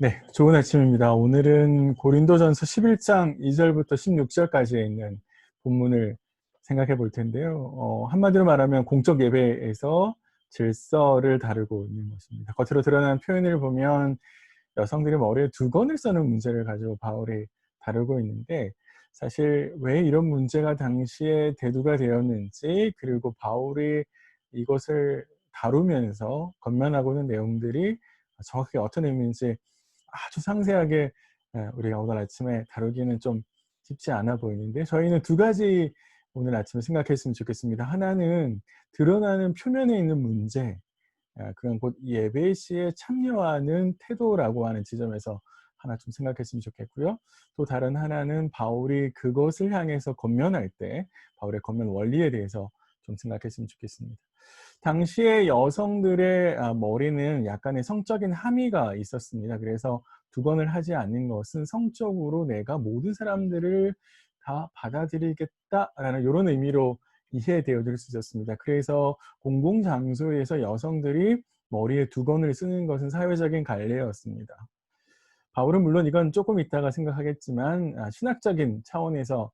네, 좋은 아침입니다. 오늘은 고린도전서 11장 2절부터 16절까지에 있는 본문을 생각해 볼 텐데요. 어, 한마디로 말하면 공적 예배에서 질서를 다루고 있는 것입니다. 겉으로 드러난 표현을 보면 여성들이 머리에 두건을 써는 문제를 가지고 바울이 다루고 있는데 사실 왜 이런 문제가 당시에 대두가 되었는지 그리고 바울이 이것을 다루면서 건면하고는 내용들이 정확히 어떤 의미인지 아주 상세하게 우리가 오늘 아침에 다루기는 좀 쉽지 않아 보이는데 저희는 두 가지 오늘 아침에 생각했으면 좋겠습니다. 하나는 드러나는 표면에 있는 문제, 그건 곧 예배 시에 참여하는 태도라고 하는 지점에서 하나 좀 생각했으면 좋겠고요. 또 다른 하나는 바울이 그것을 향해서 건면할 때 바울의 건면 원리에 대해서 좀 생각했으면 좋겠습니다. 당시의 여성들의 아, 머리는 약간의 성적인 함의가 있었습니다. 그래서 두건을 하지 않는 것은 성적으로 내가 모든 사람들을 다 받아들이겠다라는 이런 의미로 이해되어질 수 있었습니다. 그래서 공공장소에서 여성들이 머리에 두건을 쓰는 것은 사회적인 관례였습니다. 바울은 물론 이건 조금 있다가 생각하겠지만 아, 신학적인 차원에서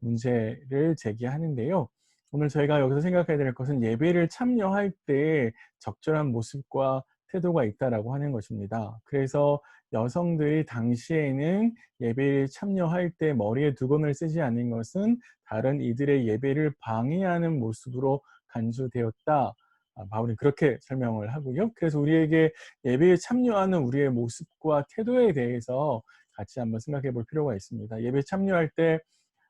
문제를 제기하는데요. 오늘 저희가 여기서 생각해야 될 것은 예배를 참여할 때 적절한 모습과 태도가 있다라고 하는 것입니다. 그래서 여성들이 당시에는 예배에 참여할 때 머리에 두건을 쓰지 않는 것은 다른 이들의 예배를 방해하는 모습으로 간주되었다. 아, 바울이 그렇게 설명을 하고요. 그래서 우리에게 예배에 참여하는 우리의 모습과 태도에 대해서 같이 한번 생각해 볼 필요가 있습니다. 예배 참여할 때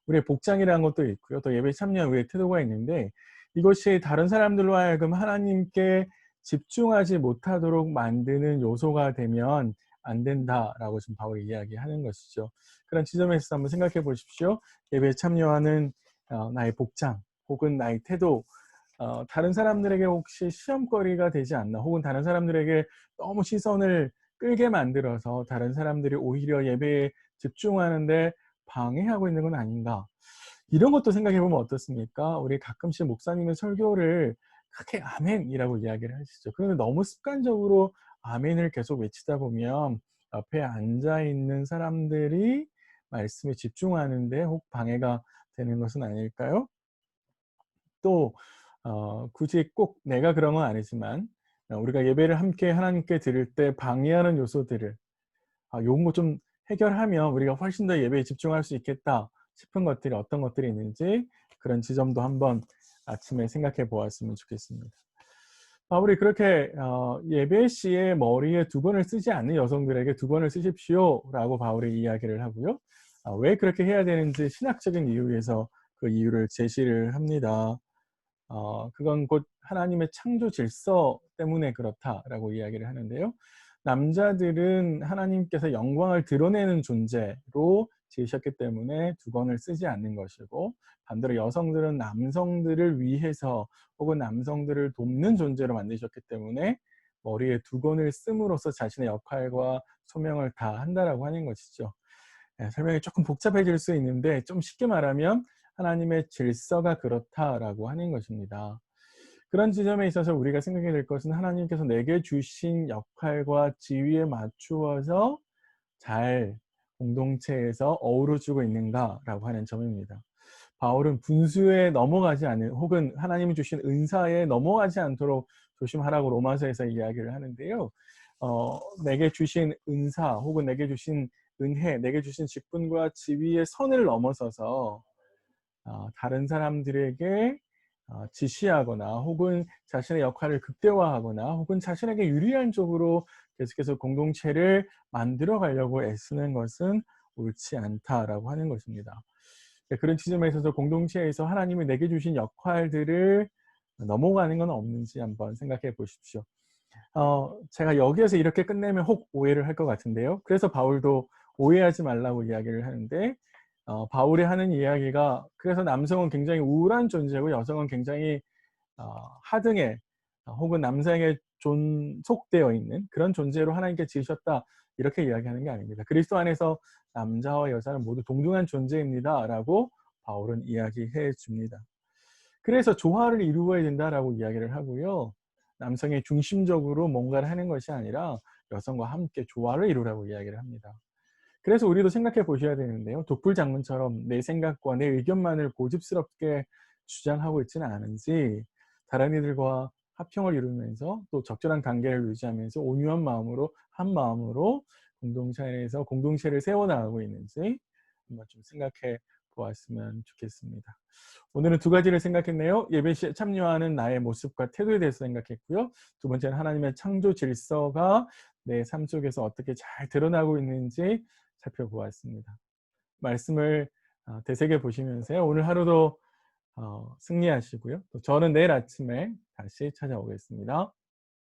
우리의 복장이라는 것도 있고요. 또 예배 참여한 우리의 태도가 있는데 이것이 다른 사람들로 하여금 하나님께 집중하지 못하도록 만드는 요소가 되면 안 된다라고 지금 바울이 이야기하는 것이죠. 그런 지점에서 한번 생각해 보십시오. 예배에 참여하는 어, 나의 복장 혹은 나의 태도 어, 다른 사람들에게 혹시 시험거리가 되지 않나 혹은 다른 사람들에게 너무 시선을 끌게 만들어서 다른 사람들이 오히려 예배에 집중하는데 방해하고 있는 건 아닌가 이런 것도 생각해 보면 어떻습니까? 우리 가끔씩 목사님의 설교를 크게 아멘이라고 이야기를 하시죠. 그런데 너무 습관적으로 아멘을 계속 외치다 보면 옆에 앉아 있는 사람들이 말씀에 집중하는데 혹 방해가 되는 것은 아닐까요? 또 어, 굳이 꼭 내가 그런 건 아니지만 우리가 예배를 함께 하나님께 드릴 때 방해하는 요소들을 아, 요런 거좀 해결하면 우리가 훨씬 더 예배에 집중할 수 있겠다 싶은 것들이 어떤 것들이 있는지 그런 지점도 한번 아침에 생각해 보았으면 좋겠습니다. 바울이 그렇게 어, 예배 시에 머리에 두건을 쓰지 않는 여성들에게 두건을 쓰십시오라고 바울이 이야기를 하고요. 어, 왜 그렇게 해야 되는지 신학적인 이유에서 그 이유를 제시를 합니다. 어, 그건 곧 하나님의 창조 질서 때문에 그렇다라고 이야기를 하는데요. 남자들은 하나님께서 영광을 드러내는 존재로 지으셨기 때문에 두건을 쓰지 않는 것이고 반대로 여성들은 남성들을 위해서 혹은 남성들을 돕는 존재로 만드셨기 때문에 머리에 두건을 씀으로써 자신의 역할과 소명을 다 한다라고 하는 것이죠. 네, 설명이 조금 복잡해질 수 있는데 좀 쉽게 말하면 하나님의 질서가 그렇다라고 하는 것입니다. 그런 지점에 있어서 우리가 생각해야 될 것은 하나님께서 내게 주신 역할과 지위에 맞추어서 잘 공동체에서 어우러지고 있는가라고 하는 점입니다. 바울은 분수에 넘어가지 않는 혹은 하나님이 주신 은사에 넘어가지 않도록 조심하라고 로마서에서 이야기를 하는데요. 어, 내게 주신 은사 혹은 내게 주신 은혜, 내게 주신 직분과 지위의 선을 넘어서서 어, 다른 사람들에게 어, 지시하거나 혹은 자신의 역할을 극대화하거나 혹은 자신에게 유리한 쪽으로 계속해서 공동체를 만들어 가려고 애쓰는 것은 옳지 않다라고 하는 것입니다. 네, 그런 지점에 있어서 공동체에서 하나님이 내게 주신 역할들을 넘어가는 건 없는지 한번 생각해 보십시오. 어, 제가 여기에서 이렇게 끝내면 혹 오해를 할 것 같은데요. 그래서 바울도 오해하지 말라고 이야기를 하는데 어, 바울이 하는 이야기가 그래서 남성은 굉장히 우울한 존재고 여성은 굉장히 어, 하등의 어, 혹은 남성에 존속되어 있는 그런 존재로 하나님께 지으셨다 이렇게 이야기하는 게 아닙니다. 그리스도 안에서 남자와 여자는 모두 동등한 존재입니다. 라고 바울은 이야기해 줍니다. 그래서 조화를 이루어야 된다라고 이야기를 하고요. 남성의 중심적으로 뭔가를 하는 것이 아니라 여성과 함께 조화를 이루라고 이야기를 합니다. 그래서 우리도 생각해 보셔야 되는데요. 독불 장군처럼 내 생각과 내 의견만을 고집스럽게 주장하고 있지는 않은지 다른 이들과 합평을 이루면서 또 적절한 관계를 유지하면서 온유한 마음으로 한 마음으로 공동체에서 공동체를 세워나가고 있는지 한번 좀 생각해 보았으면 좋겠습니다. 오늘은 두 가지를 생각했네요. 예배 시에 참여하는 나의 모습과 태도에 대해서 생각했고요. 두 번째는 하나님의 창조 질서가 내 삶 속에서 어떻게 잘 드러나고 있는지 살펴보았습니다. 말씀을 어, 되새겨 보시면서요. 오늘 하루도 어, 승리하시고요. 또 저는 내일 아침에 다시 찾아오겠습니다.